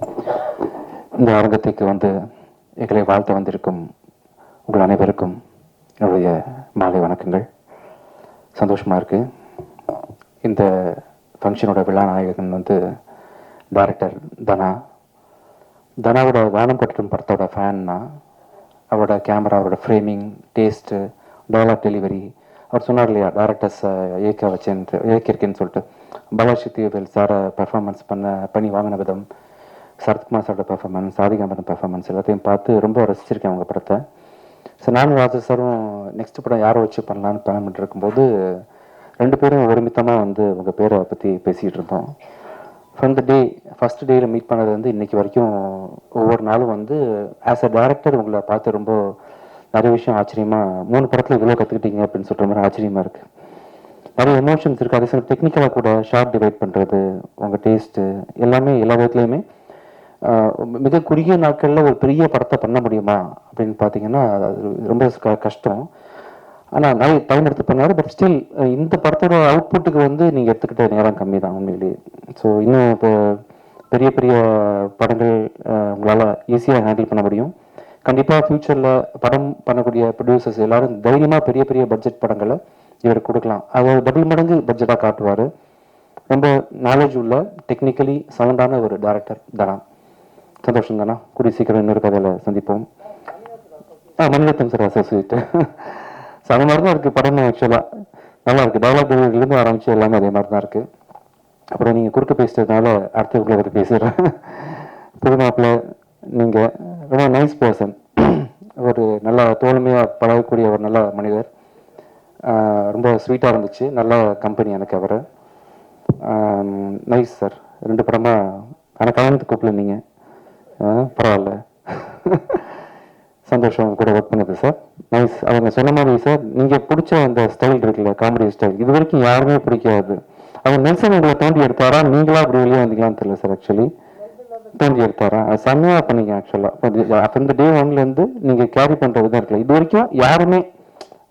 இந்த அரங்கத்துக்கு வந்து எங்களை வாழ்த்து வந்திருக்கும் உங்கள் அனைவருக்கும் என்னுடைய மாலை வணக்கங்கள். சந்தோஷமாக இருக்குது இந்த ஃபங்க்ஷனோட விழா நாயகன் வந்து டைரக்டர் தனா. தனாவோட வானம் கட்டும் படத்தோட ஃபேன்னா அவரோட கேமரா அவரோட ஃப்ரேமிங் டேஸ்ட்டு டயலாக் டெலிவரி அவர் சொன்னார் இல்லையா டேரக்டர்ஸ் இயக்க வச்சேன் இயக்கியிருக்கேன்னு சொல்லிட்டு. பலாசக்தி வேல் சாரை பெர்ஃபார்மன்ஸ் பண்ண பண்ணி வாங்கின விதம் சரத்குமார் சாரோட பெர்ஃபார்மன்ஸ் ஆதிகாம்பரம் பெர்ஃபார்மன்ஸ் எல்லாத்தையும் பார்த்து ரொம்ப ரசிச்சிருக்கேன் அவங்க படத்தை. ஸோ நானும் ராஜா சாரும் நெக்ஸ்ட் படம் யாரை வச்சு பண்ணலான்னு பிளான் பண்ணிட்டு இருக்கும்போது ரெண்டு பேரும் ஒருமித்தமாக வந்து உங்கள் பேரை பற்றி பேசிகிட்டு இருந்தோம். ஃப்ரம் த டே ஃபஸ்ட் டேயில் மீட் பண்ணது வந்து இன்றைக்கி வரைக்கும் ஒவ்வொரு நாளும் வந்து ஆஸ் அ டேரக்டர் உங்களை பார்த்து ரொம்ப நிறைய விஷயம் ஆச்சரியமாக மூணு படத்தில் இவ்வளோ கற்றுக்கிட்டீங்க அப்படின்னு சொல்கிற மாதிரி ஆச்சரியமாக இருக்குது நிறைய எமோஷன்ஸ் இருக்குது அதே சமயம் டெக்னிக்கலாக கூட ஷார்ட் டிவைட் பண்ணுறது உங்கள் டேஸ்ட்டு எல்லாமே எல்லா விதத்துலையுமே மிக குறுகிய நாட்களில் ஒரு பெரிய படத்தை பண்ண முடியுமா அப்படின்னு பார்த்தீங்கன்னா அது ரொம்ப கஷ்டம். ஆனால் நிறைய டைம் எடுத்து பண்ணாரு பட் ஸ்டில் இந்த படத்தோட அவுட்புட்டுக்கு வந்து நீங்கள் எடுத்துக்கிட்ட நேரம் கம்மி தான் உண்மையிலேயே. ஸோ இன்னும் இப்போ பெரிய பெரிய படங்கள் உங்களால் ஈஸியாக ஹேண்டில் பண்ண முடியும். கண்டிப்பாக ஃப்யூச்சரில் படம் பண்ணக்கூடிய ப்ரொடியூசர்ஸ் எல்லாரும் தைரியமாக பெரிய பெரிய பட்ஜெட் படங்களை இவர் கொடுக்கலாம். அதை டபுள் மடங்கு பட்ஜெட்டாக காட்டுவார். ரொம்ப நாலேஜ் உள்ள டெக்னிக்கலி சவுண்டான ஒரு டேரக்டர் தனா சந்தோஷம் தானா கூடிய சீக்கிரம் இன்னொரு கதையில் சந்திப்போம். ஆ மணிரத்தம் சார் அசோசியேட் ஸோ அந்த மாதிரி தான் இருக்குது படம் ஆக்சுவலாக நல்லா இருக்குது டெவலப் ஆரம்பித்து ஆரம்பிச்சு எல்லாமே அதே மாதிரி தான் இருக்குது அப்புறம் நீங்கள் குறுக்க பேசுறதுனால அடுத்த பற்றி பேசுகிறேன் புதுமாப்பில் நீங்கள் ரொம்ப நைஸ் பர்சன் ஒரு நல்ல தோழமையாக பழகக்கூடிய ஒரு நல்ல மனிதர். ரொம்ப ஸ்வீட்டாக இருந்துச்சு. நல்ல கம்பெனி எனக்கு அவர். நைஸ் சார் ரெண்டு படமாக ஆனால் கல்யாணத்துக்கு கூப்பிடல நீங்கள் பரவாயில்ல. சந்தோஷம் உங்க கூட ஒர்க் பண்ணது சார் நைஸ் அவங்க சொன்ன மாதிரி சார் நீங்கள் பிடிச்ச அந்த ஸ்டைல் இருக்குல்ல காமெடி ஸ்டைல் இது வரைக்கும் யாருமே பிடிக்காது. அவங்க நெல்சன் உங்களை தோண்டி எடுத்தாரா? நீங்களா அப்படி வெளியே வந்தீங்களான்னு தெரியல சார் ஆக்சுவலி தோண்டி எடுத்தாரா? அது செம்மையாக பண்ணீங்க ஆக்சுவலாக அப்போ இந்த டே ஒன்லேருந்து நீங்கள் கேரி பண்ணுற விதம் இருக்குல்ல இது வரைக்கும் யாருமே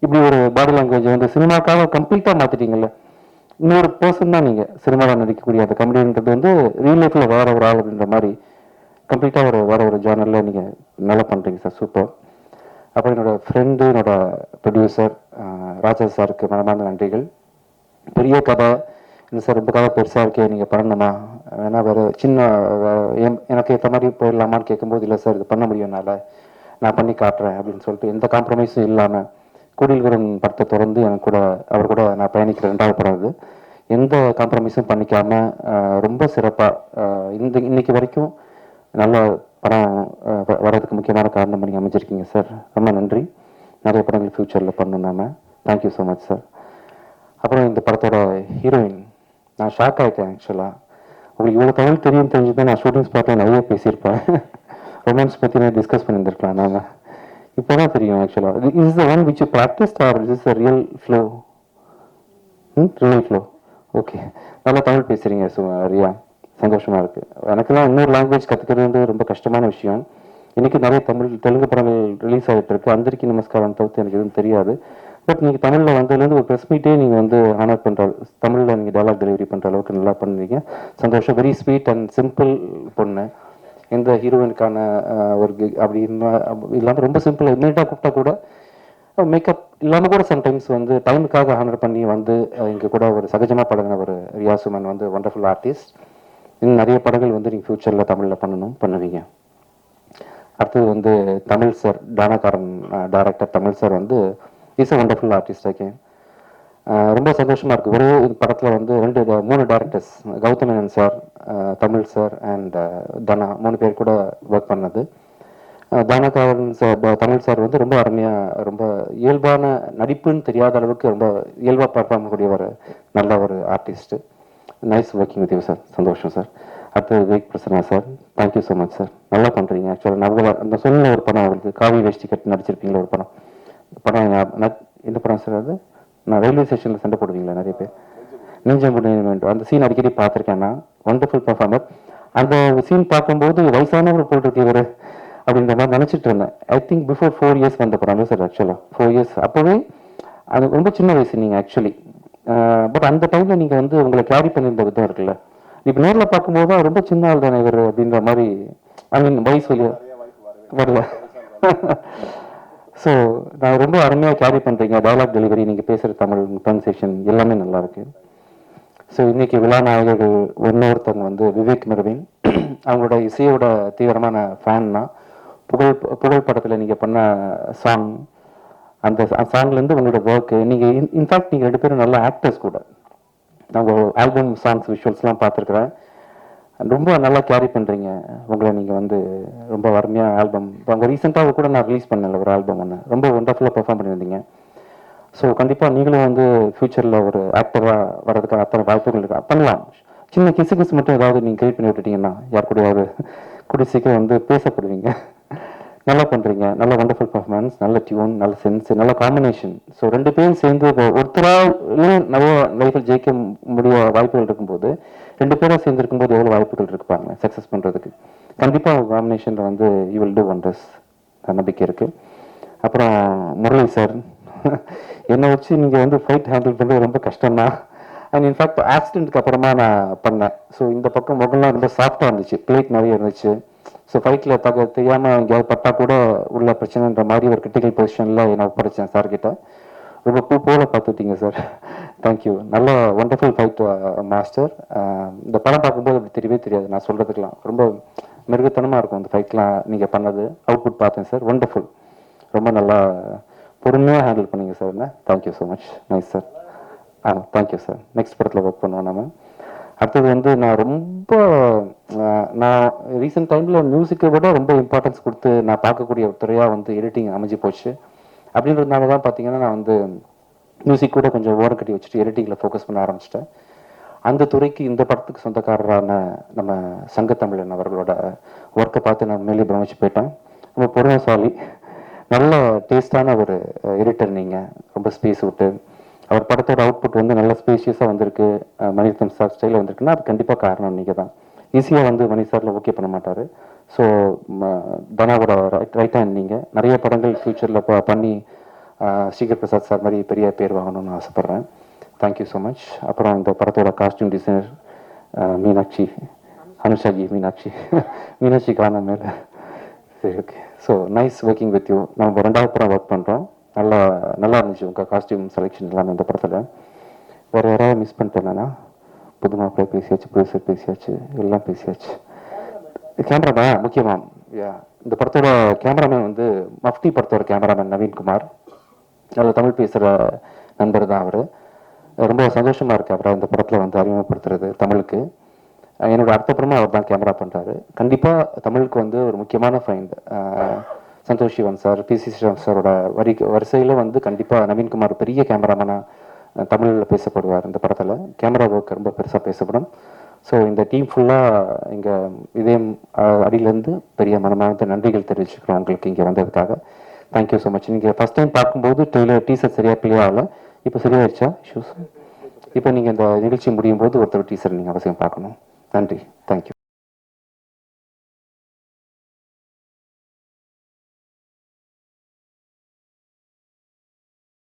இப்படி ஒரு பாடி லாங்குவேஜ் வந்து சினிமாக்காக கம்ப்ளீட்டாக மாற்றிட்டீங்கல்ல இன்னொரு பர்சன் தான் நீங்கள் சினிமாவில் நடிக்கக்கூடிய அந்த கமெடின்றது வந்து ரியல் லைஃப்பில் வேற ஒரு ஆள் அப்படின்ற மாதிரி கம்ப்ளீட்டாக ஒரு வேறு ஒரு ஜேர்னலில் நீங்கள் நல்லா பண்ணுறீங்க சார் சூப்பர் அப்புறம் என்னோடய ஃப்ரெண்டு என்னோட ப்ரொடியூசர் ராஜா சாருக்கு மனமார்ந்த நன்றிகள். பெரிய கதை. இல்லை சார் ரொம்ப கதை பெருசாக இருக்கே நீங்கள் பண்ணணுமா? வேணால் வேறு சின்ன எனக்கு ஏற்ற மாதிரி போயிடலாமான்னு கேட்கும்போது இல்லை சார் இது பண்ண முடியும் என்னால். நான் பண்ணி காட்டுறேன் அப்படின்னு சொல்லிட்டு எந்த காம்ப்ரமைஸும் இல்லாமல் குடில்குரன் படத்தை தொடர்ந்து எனக்கு கூட அவர் கூட நான் பயணிக்கிற ரெண்டாவது படம் எந்த காம்ப்ரமைஸும் பண்ணிக்காமல் ரொம்ப சிறப்பாக இந்த இன்னைக்கு வரைக்கும் நல்ல படம் வ- வர்றதுக்கு முக்கியமான காரணம் நீங்கள் அமைஞ்சிருக்கீங்க சார் ரொம்ப நன்றி. நிறைய படங்கள் ஃப்யூச்சரில் பண்ணணும் நாம. தேங்க்யூ ஸோ மச் சார் அப்புறம் இந்த படத்தோட ஹீரோயின் நான் ஷாக் ஆகிட்டேன் ஆக்சுவலாக உங்களுக்கு இவ்வளோ தமிழ் தெரியும் தெரிஞ்சு தான் நான் ஷூட்டிங் ஸ்பாட்டில் நிறைய பேசியிருப்பேன். ரொமான்ஸ் பற்றி நான் டிஸ்கஸ் பண்ணியிருந்திருக்கலாம் நாம. இப்போ தான் தெரியும் ஆக்சுவலாக is the one which practice are is the real flow hmm real flow okay நல்லா தமிழ் பேசுகிறீங்க சு ரியா. சந்தோஷமாக இருக்குது எனக்கெல்லாம் இன்னொரு லாங்குவேஜ் கற்றுக்கிறது வந்து ரொம்ப கஷ்டமான விஷயம். இன்றைக்கி நிறைய தமிழ் தெலுங்கு படங்கள் ரிலீஸ் ஆகிட்டு இருக்கு. அந்தரிக்கு நமஸ்காரம் தவிர்த்து எனக்கு எதுவும் தெரியாது. பட் நீங்கள் தமிழில் வந்ததுலேருந்து ஒரு ப்ரெஸ் மீட்டே நீங்கள் வந்து ஆனர் பண்ணுற தமிழில் நீங்கள் டயலாக் டெலிவரி பண்ணுற அளவுக்கு நல்லா பண்ணுறீங்க சந்தோஷம். வெரி ஸ்வீட் அண்ட் சிம்பிள் பொண்ணு. எந்த ஹீரோயினுக்கான ஒரு அப்படி இல்லாமல் ரொம்ப சிம்பிள் இமீடியட்டாக கூப்பிட்டா கூட மேக்கப் இல்லாமல் கூட சம்டைம்ஸ் வந்து டைமுக்காக ஹானர் பண்ணி வந்து இங்கே கூட ஒரு சகஜமாக பழகின ஒரு ரியாசுமன் வந்து ஒண்டர்ஃபுல் ஆர்டிஸ்ட் இன்னும் நிறைய படங்கள் வந்து நீங்கள் ஃப்யூச்சரில் தமிழில் பண்ணணும் பண்ணுவீங்க. அடுத்தது வந்து Tamil sir Taanakkaran director Tamil sir வந்து is a wonderful artist okay ரொம்ப சந்தோஷமாக இருக்குது ஒரே படத்தில் வந்து ரெண்டு மூணு directors Gautham Menon sir Tamil sir and Dhana மூணு பேர் கூட ஒர்க் பண்ணது. அஹ், சார் ப- தமிழ் சார் வந்து ரொம்ப அருமையாக ரொம்ப இயல்பான நடிப்புன்னு தெரியாத அளவுக்கு ரொம்ப இயல்பாக பர்ஃபார்ம் கூடிய ஒரு நல்ல ஒரு artist nice working with you sir சந்தோஷம் சார் அடுத்து Vivek Prasanna sir thank you so much sir நல்லா பண்ணுறீங்க ஆக்சுவலாக நல்ல அந்த சொன்ன ஒரு படம் அவருக்கு காவி வேஷ்டி கட்டி நடிச்சிருப்பீங்களா ஒரு படம்? படம் ஞா- எந்த படம் சார் அது? நான் ரயில்வே ஸ்டேஷனில் சண்டை போடுவீங்களா நிறைய பேர்? நெஞ்சம் வேண்டும். அந்த சீன் அடிக்கடி பார்த்துருக்கேன் நான். ஒண்டர்ஃபுல் பர்ஃபார்மர் அந்த சீன் பார்க்கும்போது வயசானவர் போல் இவர் அப்படின்ற மாதிரி நினச்சிட்டு இருந்தேன். I think before four years வந்த படம் சார் ஆக்சுவலாக ஃபோர் இயர்ஸ் அப்போவே அது ரொம்ப சின்ன வயசு நீங்கள் ஆக்சுவலி பட் அந்த டைமில் நீங்கள் வந்து உங்களை கேரி பண்ணியிருந்த விதம் இருக்குல்ல. இப்போ நேரில் பார்க்கும்போது தான் ரொம்ப சின்ன ஆள் தானே இவர் அப்படின்ற மாதிரி ஐ மீன் வயசு வெளியே வரல. ஸோ நான் ரொம்ப அருமையாக கேரி பண்ணுறீங்க டயலாக் டெலிவரி நீங்கள் பேசுகிற தமிழ் ப்ரொனன்சியேஷன் எல்லாமே நல்லா இருக்கு. ஸோ இன்றைக்கி விழா நாயகர்கள் இன்னொருத்தவங்க வந்து விவேக் மெர்வின் அவங்களோட இசையோட தீவிரமான ஃபேன்னா புகழ் புகழ் படத்தில் நீங்கள் பண்ண சாங் அந்த சாங்லேருந்து உங்களோட ஒர்க்கு நீங்கள் இன் இன்ஃபேக்ட் நீங்கள் ரெண்டு பேரும் நல்ல ஆக்டர்ஸ் கூட. நான் உங்கள் ஆல்பம் சாங்ஸ் விஷுவல்ஸ்லாம் பார்த்துருக்குறேன். ரொம்ப நல்லா கேரி பண்ணுறீங்க உங்களை நீங்கள் வந்து ரொம்ப வறுமையாக ஆல்பம் இப்போ அங்கே ரீசெண்டாக கூட நான் ரிலீஸ் பண்ணல ஒரு ஆல்பம் ஒன்று ரொம்ப ஒண்டர்ஃபுல்லாக பெர்ஃபார்ம் பண்ணியிருந்தீங்க. ஸோ கண்டிப்பாக நீங்களும் வந்து ஃப்யூச்சரில் ஒரு ஆக்டராக வர்றதுக்கு அத்தனை வாய்ப்புகள் இருக்கா. பண்ணலாம். சின்ன கிசு கிசு மட்டும் ஏதாவது நீங்கள் கிரியேட் பண்ணி விட்டுட்டீங்கன்னா யார் கூடயாவது கூடிய சீக்கிரம் வந்து பேசப்படுவீங்க. நல்லா பண்ணுறீங்க நல்ல வண்டர்ஃபுல் பர்ஃபார்மன்ஸ் நல்ல டியூன் நல்ல சென்ஸ் நல்ல காம்பினேஷன் ஸோ ரெண்டு பேரும் சேர்ந்து இப்போ ஒருத்தராக நம்ம லைஃப்பில் ஜெயிக்க முடிய வாய்ப்புகள் இருக்கும்போது ரெண்டு பேரும் சேர்ந்து இருக்கும்போது எவ்வளோ வாய்ப்புகள் இருப்பாங்க சக்ஸஸ் பண்ணுறதுக்கு கண்டிப்பாக காம்பினேஷனில் வந்து யூ வில் டூ ஒண்டர்ஸ் நம்பிக்கை இருக்குது அப்புறம் முரளி சார் என்னை வச்சு நீங்கள் வந்து ஃபைட் ஹேண்டில் பண்ணுறது ரொம்ப கஷ்டம்தான் அண்ட் இன்ஃபேக்ட் ஆக்சிடென்ட்க்கு அப்புறமா நான் பண்ணேன். ஸோ இந்த பக்கம் முகம்லாம் ரொம்ப சாஃப்டாக இருந்துச்சு. பிளேட் நிறைய இருந்துச்சு. ஸோ ஃபைட்டில் தக தெரியாமல் எங்கேயாவது பட்டா கூட உள்ள பிரச்சனைன்ற மாதிரி ஒரு கிரிட்டிக்கல் பொசிஷனில் நான் ஒப்படைச்சேன் சார்கிட்ட ரொம்ப பூ போல பார்த்துட்டீங்க சார் தேங்க்யூ நல்ல ஒண்டர்ஃபுல் ஃபைட் மாஸ்டர் இந்த படம் பார்க்கும்போது அப்படி தெரியவே தெரியாது. நான் சொல்கிறதுக்கெலாம் ரொம்ப மிருகத்தனமாக இருக்கும் அந்த ஃபைட்லாம் நீங்கள் பண்ணது. அவுட்புட் பார்த்தேன் சார் ஒண்டர்ஃபுல் ரொம்ப நல்லா பொறுமையாக ஹேண்டில் பண்ணீங்க சார் என்ன? Thank you so much nice sir ah thank you sir next படத்தில் ஒர்க் பண்ணுவோம் நம்ம அடுத்தது வந்து நான் ரொம்ப நான் ரீசெண்ட் டைமில் மியூசிக்கை விட ரொம்ப இம்பார்ட்டன்ஸ் கொடுத்து நான் பார்க்கக்கூடிய துறையாக வந்து எடிட்டிங் அமைஞ்சு போச்சு. அப்படின்றதுனால தான் பார்த்தீங்கன்னா நான் வந்து மியூசிக் கூட கொஞ்சம் ஓரம் கட்டி வச்சுட்டு எடிட்டிங்கில் ஃபோக்கஸ் பண்ண ஆரம்பிச்சிட்டேன். அந்த துறைக்கு இந்த படத்துக்கு சொந்தக்காரரான நம்ம சங்கத்தமிழன் அவர்களோட ஒர்க்கை பார்த்து நான் மேலே பிரமிச்சு போயிட்டேன். ரொம்ப பொறுமைசாலி நல்ல டேஸ்டான ஒரு எடிட்டர் நீங்கள் ரொம்ப ஸ்பேஸ் விட்டு. அவர் படத்தோட அவுட்புட் வந்து நல்ல ஸ்பேஷியஸாக வந்திருக்கு. அஹ் மணிரத்னம் சார் ஸ்டைலில் வந்திருக்குன்னா அது கண்டிப்பாக காரணம் நீங்கள் தான் ஈஸியாக வந்து மணி சாரில் ஓகே பண்ண மாட்டார். ஸோ தனாவோட ரைட் ரைட் ஹேண்ட் நீங்கள் நிறைய படங்கள் ஃப்யூச்சரில் பண்ணி ஸ்ரீகர் பிரசாத் சார் மாதிரி பெரிய பேர் வாங்கணும்னு ஆசைப்பட்றேன். தேங்க்யூ ஸோ மச் அப்புறம் இந்த படத்தோட காஸ்டியூம் டிசைனர் மீனாட்சி அனுஷாஜி மீனாட்சி. மீனாட்சி காண மேலே. சரி okay so nice working with you நம்ம ரெண்டாவது படம் ஒர்க் பண்ணுறோம் நல்லா நல்லா இருந்துச்சு உங்கள் காஸ்டியூம் செலெக்ஷன் எல்லாமே இந்த படத்தில். வேறு யாராவது மிஸ் பண்ணிட்டேன்னா புது மாப்பிள்ளை பேசியாச்சு ப்ரொடியூசர் பேசியாச்சு எல்லாம் பேசியாச்சு. கேமரா தான் முக்கியமா யா இந்த படத்தோட கேமராமேன் வந்து மஃப்டி படத்தோட கேமராமேன் நவீன்குமார் நல்ல தமிழ் பேசுகிற நண்பர் தான் அவர். ரொம்ப சந்தோஷமாக இருக்கு அவரை இந்த படத்தில் வந்து அறிமுகப்படுத்துறது தமிழுக்கு. அஹ் என்னோட அடுத்த படமும் அவர் தான் கேமரா பண்ணுறாரு கண்டிப்பாக தமிழுக்கு வந்து ஒரு முக்கியமான find Santosh Sivan sir P C Sivan சாரோட வரி வரிசையில் வந்து கண்டிப்பாக நவீன்குமார் பெரிய கேமராமேனாக தமிழில் பேசப்படுவார் இந்த படத்தில். கேமரா ஒர்க் ரொம்ப பெருசாக பேசப்படும். ஸோ இந்த டீம் ஃபுல்லாக இங்கே இதயம் அடியிலேருந்து பெரிய மனமார்ந்த நன்றிகள் தெரிவிச்சுக்கிறோம் உங்களுக்கு இங்கே வந்ததுக்காக. தேங்க்யூ ஸோ மச் நீங்கள் ஃபஸ்ட் டைம் பார்க்கும்போது டெய்லர் டீசர் சரியாக கிளியர் ஆகலை. இப்போ சரியாயிருச்சா? இஷ்யூஸ் இப்போ நீங்கள் இந்த நிகழ்ச்சி முடியும் போது ஒருத்தர் டீசர் நீங்கள் அவசியம் பார்க்கணும். நன்றி. தேங்க்யூ